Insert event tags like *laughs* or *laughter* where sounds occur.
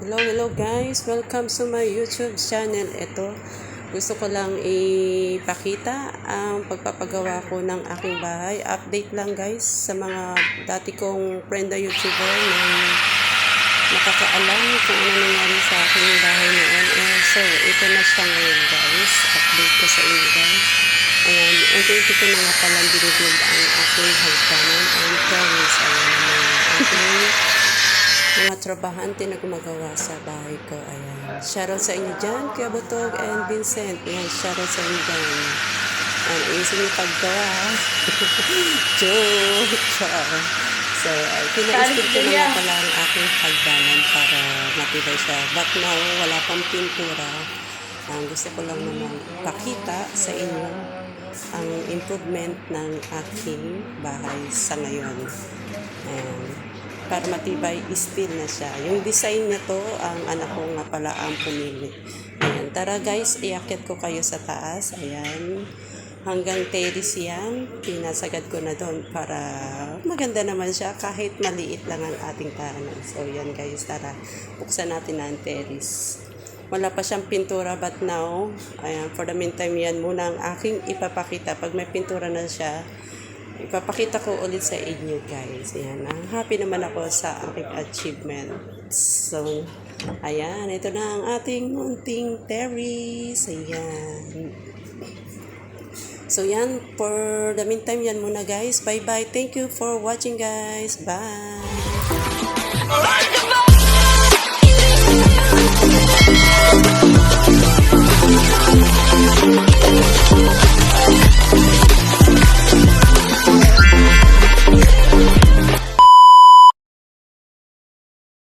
Hello, hello guys. Welcome to my YouTube channel. Ito, gusto ko lang ipakita ang pagpapagawa ko ng aking bahay. Update lang guys sa mga dati kong friend na YouTuber na nakakaalam kung ano nangyari sa aking bahay noon. So, ito na siya ngayon guys. Update ko sa inyo guys. Ayan, unti-unti ko na nga palang binibuild ang aking hagdanan and terrace. Ayan ang mga aking mga trabahante na gumagawa sa bahay ko. Ayan. Shoutout sa inyo dyan, Kuya Butog and Vincent. Ayan, shoutout sa inyo dyan. Ayan, ayusin yung paggawa. *laughs* Joke! So, uh, pinaisip ko na pala ang aking hagdanan para matibay siya. But now, wala pang pintura. Ang gusto ko lang naman pakita sa inyo ang improvement ng aking bahay sa ngayon. Ayan para matibay steel na siya. Yung design niya to, ang anak ko nga pala ang pumili. Ayan, tara guys, iakit ko kayo sa taas. Ayan, hanggang terrace yan. Pinasagad ko na doon para maganda naman siya kahit maliit lang ang ating tahanan. So yan guys, tara, buksan natin ang terrace. Wala pa siyang pintura but now, ayan, for the meantime yan muna ang aking ipapakita. Pag may pintura na siya, ipapakita ko ulit sa inyo guys. Ayan, ang happy naman ako sa aking achievement. So, ayan, ito na ang ating munting terrace. Ayan. So, yan, for the meantime, yan muna guys. Bye-bye. Thank you for watching guys. Bye.